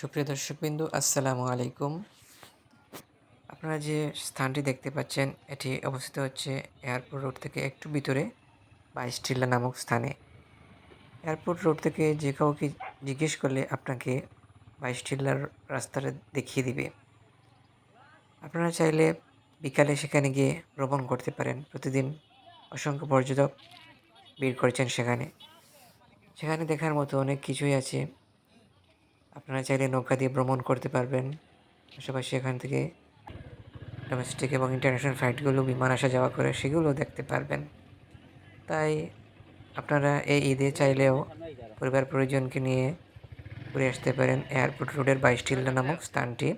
সুপ্রিয় দর্শকবিন্দু, আসসালামু আলাইকুম। আপনারা যে স্থানটি দেখতে পাচ্ছেন, এটি অবস্থিত হচ্ছে এয়ারপোর্ট রোড থেকে একটু ভিতরে বাইশটিল্লা নামক স্থানে। এয়ারপোর্ট রোড থেকে যে কাউকে জিজ্ঞেস করলে আপনাকে বাইশটিল্লার রাস্তাটা দেখিয়ে দিবে। আপনারা চাইলে বিকালে সেখানে গিয়ে ভ্রমণ করতে পারেন। প্রতিদিন অসংখ্য পর্যটক ভিড় করেছেন সেখানে। সেখানে দেখার মতো অনেক কিছুই আছে। আপনারা চাইলে নৌকা দিয়ে ভ্রমণ করতে পারবেন। পাশাপাশি এখান থেকে ডোমেস্টিক এবং ইন্টারন্যাশনাল ফ্লাইটগুলো বিমান আসা যাওয়া করে সেগুলো দেখতে পারবেন। তাই আপনারা এই ঈদে চাইলেও পরিবার পরিজনকে নিয়ে ঘুরে আসতে পারেন এয়ারপোর্ট রোডের বাইশটিল্লা নামক স্থানটি।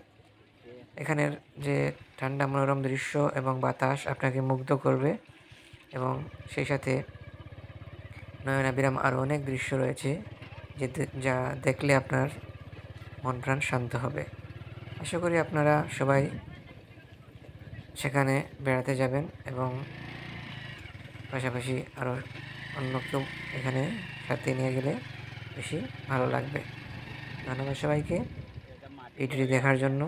এখানের যে ঠান্ডা মনোরম দৃশ্য এবং বাতাস আপনাকে মুগ্ধ করবে এবং সেই সাথে নয়নাবিরাম আরও অনেক দৃশ্য রয়েছে যে যা দেখলে আপনার মন প্রাণ শান্ত হবে। আশা করি আপনারা সবাই সেখানে বেড়াতে যাবেন এবং পাশাপাশি আরও অন্য কেউ এখানে সাথে নিয়ে গেলে বেশি ভালো লাগবে। ধন্যবাদ সবাইকে। ভিডিওটি দেখার জন্য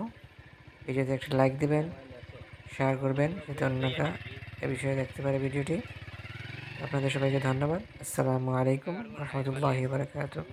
ভিডিওতে একটা লাইক দেবেন, শেয়ার করবেন, যাতে অন্যরা এ বিষয়ে দেখতে পারে ভিডিওটি। আপনাদের সবাইকে ধন্যবাদ। আসসালামু আলাইকুম রহমতুল্লাহি বারকাতুহ।